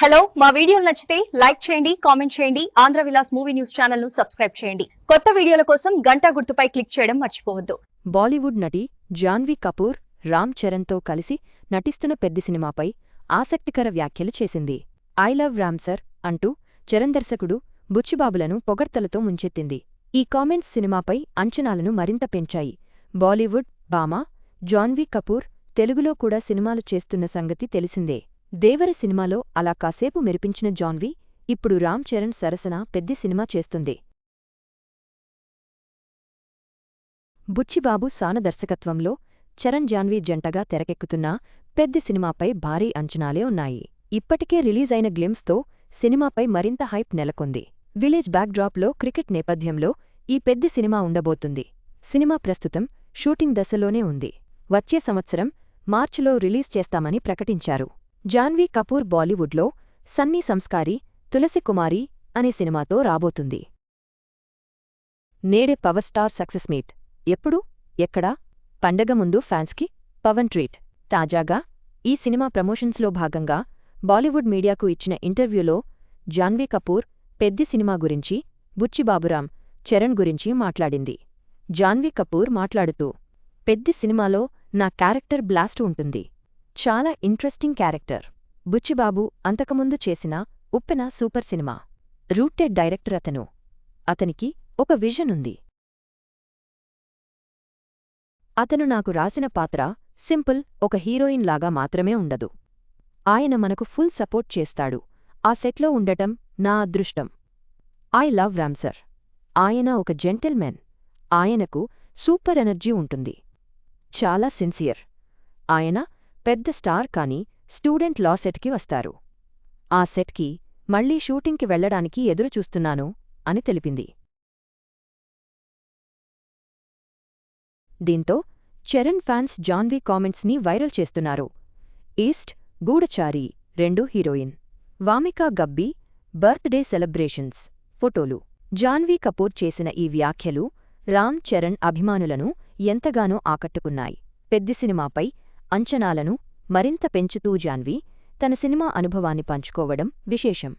Hello మా వీడియోలు నచ్చితే లైక్ చేయండి కామెంట్ చేయండి ఆంధ్ర విలాస్ మూవీ న్యూస్ ఛానల్ను సబ్స్క్రైబ్ చేయండి. కొత్త వీడియోల కోసం గంటా గుర్తుపై క్లిక్ చేయడం మర్చిపోవద్దు. బాలీవుడ్ నటి జాన్వీ కపూర్ రామ్ చరణ్తో కలిసి నటిస్తున్న పెద్ద సినిమాపై ఆసక్తికర వ్యాఖ్యలు చేసింది. ఐ లవ్ రామ్ సర్ అంటూ చరణ్ దర్శకుడు బుచ్చిబాబులను పొగడ్తలతో ముంచెత్తింది. ఈ కామెంట్స్ సినిమాపై అంచనాలను మరింత పెంచాయి. బాలీవుడ్ బామా జాన్వీ కపూర్ తెలుగులో కూడా సినిమాలు చేస్తున్న సంగతి తెలిసిందే. దేవర సినిమాలో అలా కాసేపు మెరిపించిన జాన్వి ఇప్పుడు రామ్ చరణ్ సరసన పెద్ద సినిమా చేస్తుంది. బుచ్చిబాబు సాన దర్శకత్వంలో చరణ్ జాన్వీ జంటగా తెరకెక్కుతున్న పెద్ద సినిమాపై భారీ అంచనాలే ఉన్నాయి. ఇప్పటికే రిలీజ్ అయిన గ్లిమ్స్తో సినిమాపై మరింత హైప్ నెలకొంది. విలేజ్ బ్యాక్డ్రాప్లో క్రికెట్ నేపథ్యంలో ఈ పెద్ద సినిమా ఉండబోతుంది. సినిమా ప్రస్తుతం షూటింగ్ దశలోనే ఉంది. వచ్చే సంవత్సరం మార్చిలో రిలీజ్ చేస్తామని ప్రకటించారు. జాన్వీ కపూర్ బాలీవుడ్లో సన్నీ సంస్కారి తులసి కుమారి అనే సినిమాతో రాబోతుంది. నేడే పవర్ స్టార్ సక్సెస్ మీట్. ఎప్పుడు? ఎక్కడా? పండగ ముందు ఫ్యాన్స్కి పవన్ ట్రీట్ తాజాగా ఈ సినిమా ప్రమోషన్స్లో భాగంగా బాలీవుడ్ మీడియాకు ఇచ్చిన ఇంటర్వ్యూలో జాన్వీ కపూర్ పెద్ది సినిమా గురించి బుచ్చిబాబురాం చరణ్ గురించి మాట్లాడింది. జాన్వీ కపూర్ మాట్లాడుతూ పెద్ది సినిమాలో నా క్యారెక్టర్ బ్లాస్ట్ ఉంటుంది. చాలా ఇంట్రెస్టింగ్ క్యారెక్టర్. బుచ్చిబాబు అంతకుముందు చేసిన Uppena super cinema. Rooted director అతను. అతనికి ఒక విజన్ ఉంది. అతను నాకు రాసిన పాత్ర సింపుల్ ఒక హీరోయిన్ లాగా మాత్రమే ఉండదు. ఆయన మనకు ఫుల్ సపోర్ట్ చేస్తాడు. ఆ సెట్లో ఉండటం నా అదృష్టం. I love Ram sir. ఆయన ఒక జెంటిల్మెన్. ఆయనకు సూపర్ ఎనర్జీ ఉంటుంది. చాలా సిన్సియర్. ఆయన పెద్ద స్టార్ కాని స్టూడెంట్ లా సెట్కి వస్తారు. ఆ సెట్కి మళ్ళీ షూటింగ్కి వెళ్ళడానికి ఎదురుచూస్తున్నాను అని తెలిపింది. దీంతో చరణ్ ఫ్యాన్స్ జాన్వీ కామెంట్స్ని వైరల్ చేస్తున్నారు. ఈస్ట్ గూఢచారి రెండు heroine. Wamiqa Gabbi birthday celebrations ఫోటోలు. జాన్వీ కపూర్ చేసిన ఈ వ్యాఖ్యలు రామ్ చరణ్ అభిమానులను ఎంతగానో ఆకట్టుకున్నాయి. పెద్ది సినిమాపై అంచనాలను మరింత పెంచుతూ జాన్వీ తన సినిమా అనుభవాన్ని పంచుకోవడం విశేషం.